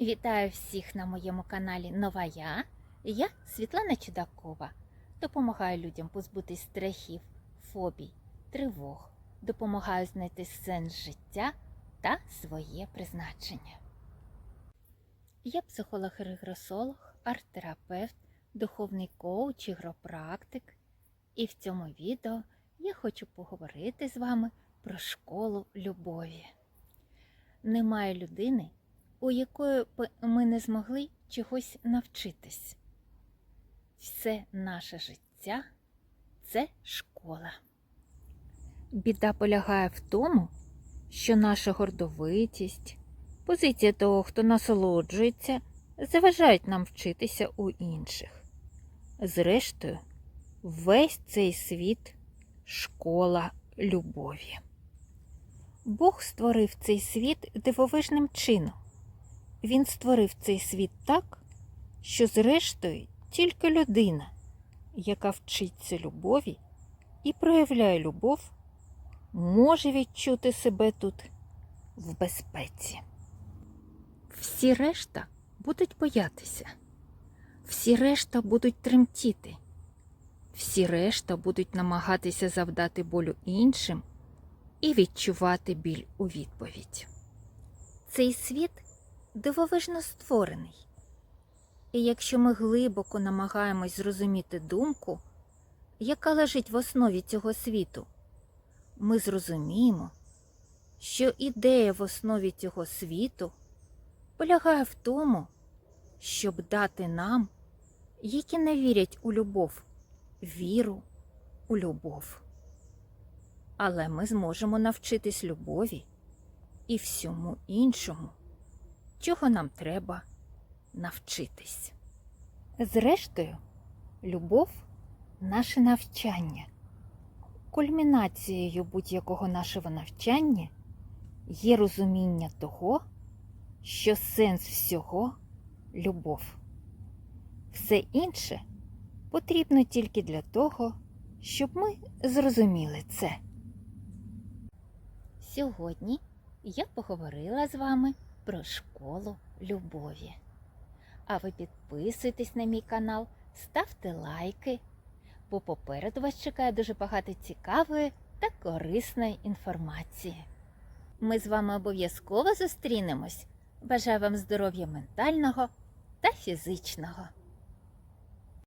Вітаю всіх на моєму каналі Нова Я. Я Світлана Чудакова. Допомагаю людям позбутись страхів, фобій, тривог. Допомагаю знайти сенс життя та своє призначення. Я психолог-регресолог, арт-терапевт, духовний коуч, ігропрактик. І в цьому відео я хочу поговорити з вами про школу любові. Немає людини, у якої б ми не змогли чогось навчитись. Все наше життя це школа. Біда полягає в тому, що наша гордовитість, позиція того, хто насолоджується, заважають нам вчитися у інших. Зрештою, весь цей світ школа любові. Бог створив цей світ дивовижним чином. Він створив цей світ так, що, зрештою, тільки людина, яка вчиться любові і проявляє любов, може відчути себе тут в безпеці. Всі решта будуть боятися, всі решта будуть тремтіти, всі решта будуть намагатися завдати болю іншим і відчувати біль у відповідь. Цей світ дивовижно створений. І якщо ми глибоко намагаємось зрозуміти думку, яка лежить в основі цього світу, ми зрозуміємо, що ідея в основі цього світу полягає в тому, щоб дати нам, які не вірять у любов, віру у любов. Але ми зможемо навчитись любові і всьому іншому чого нам треба навчитись. Зрештою, любов наше навчання. Кульмінацією будь-якого нашого навчання є розуміння того, що сенс всього любов. Все інше потрібно тільки для того, щоб ми зрозуміли це. Сьогодні я поговорила з вами про школу любові. А ви підписуйтесь на мій канал, ставте лайки, бо попереду вас чекає дуже багато цікавої та корисної інформації. Ми з вами обов'язково зустрінемось. Бажаю вам здоров'я ментального та фізичного.